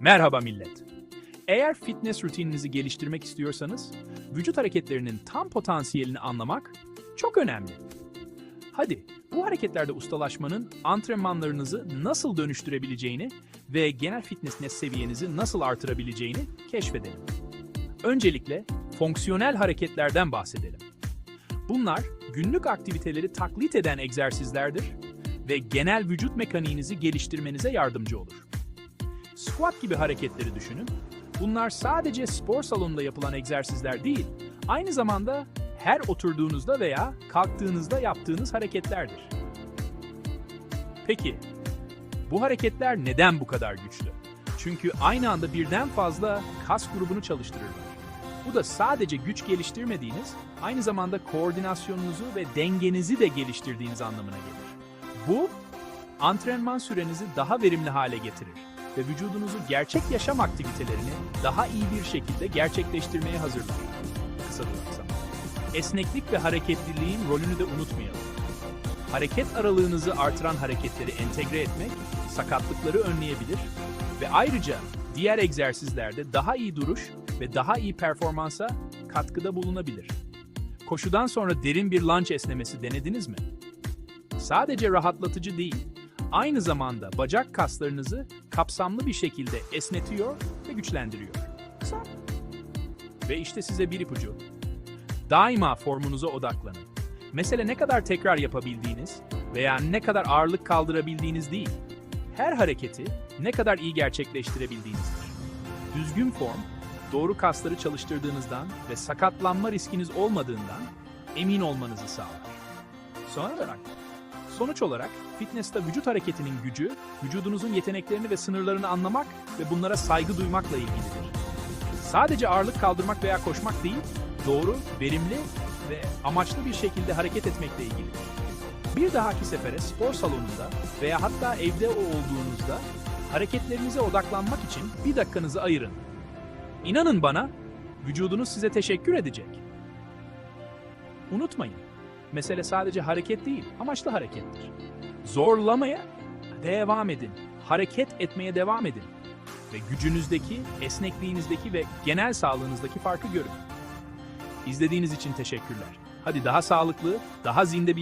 Merhaba millet. Eğer fitness rutininizi geliştirmek istiyorsanız, vücut hareketlerinin tam potansiyelini anlamak çok önemli. Hadi bu hareketlerde ustalaşmanın antrenmanlarınızı nasıl dönüştürebileceğini ve genel fitness seviyenizi nasıl artırabileceğini keşfedelim. Öncelikle fonksiyonel hareketlerden bahsedelim. Bunlar günlük aktiviteleri taklit eden egzersizlerdir ve genel vücut mekaniğinizi geliştirmenize yardımcı olur. Squat gibi hareketleri düşünün. Bunlar sadece spor salonunda yapılan egzersizler değil, aynı zamanda her oturduğunuzda veya kalktığınızda yaptığınız hareketlerdir. Peki, bu hareketler neden bu kadar güçlü? Çünkü aynı anda birden fazla kas grubunu çalıştırırlar. Bu da sadece güç geliştirmediğiniz, aynı zamanda koordinasyonunuzu ve dengenizi de geliştirdiğiniz anlamına gelir. Bu, antrenman sürenizi daha verimli hale getirir ve vücudunuzu gerçek yaşam aktivitelerini daha iyi bir şekilde gerçekleştirmeye hazırlar. Kısa duraksam. Esneklik ve hareketliliğin rolünü de unutmayalım. Hareket aralığınızı artıran hareketleri entegre etmek, sakatlıkları önleyebilir ve ayrıca diğer egzersizlerde daha iyi duruş ve daha iyi performansa katkıda bulunabilir. Koşudan sonra derin bir lunge esnemesi denediniz mi? Sadece rahatlatıcı değil, aynı zamanda bacak kaslarınızı kapsamlı bir şekilde esnetiyor ve güçlendiriyor. Ve işte size bir ipucu. Daima formunuza odaklanın. Mesele ne kadar tekrar yapabildiğiniz veya ne kadar ağırlık kaldırabildiğiniz değil. Her hareketi ne kadar iyi gerçekleştirebildiğinizdir. Düzgün form, doğru kasları çalıştırdığınızdan ve sakatlanma riskiniz olmadığından emin olmanızı sağlar. Son olarak, sonuç olarak fitness'ta vücut hareketinin gücü, vücudunuzun yeteneklerini ve sınırlarını anlamak ve bunlara saygı duymakla ilgilidir. Sadece ağırlık kaldırmak veya koşmak değil, doğru, verimli ve amaçlı bir şekilde hareket etmekle ilgilidir. Bir dahaki sefere spor salonunda veya hatta evde o olduğunuzda hareketlerinize odaklanmak için bir dakikanızı ayırın. İnanın bana, vücudunuz size teşekkür edecek. Unutmayın, mesele sadece hareket değil, amaçlı harekettir. Zorlamaya devam edin. Hareket etmeye devam edin. Ve gücünüzdeki, esnekliğinizdeki ve genel sağlığınızdaki farkı görün. İzlediğiniz için teşekkürler. Hadi daha sağlıklı, daha zinde bir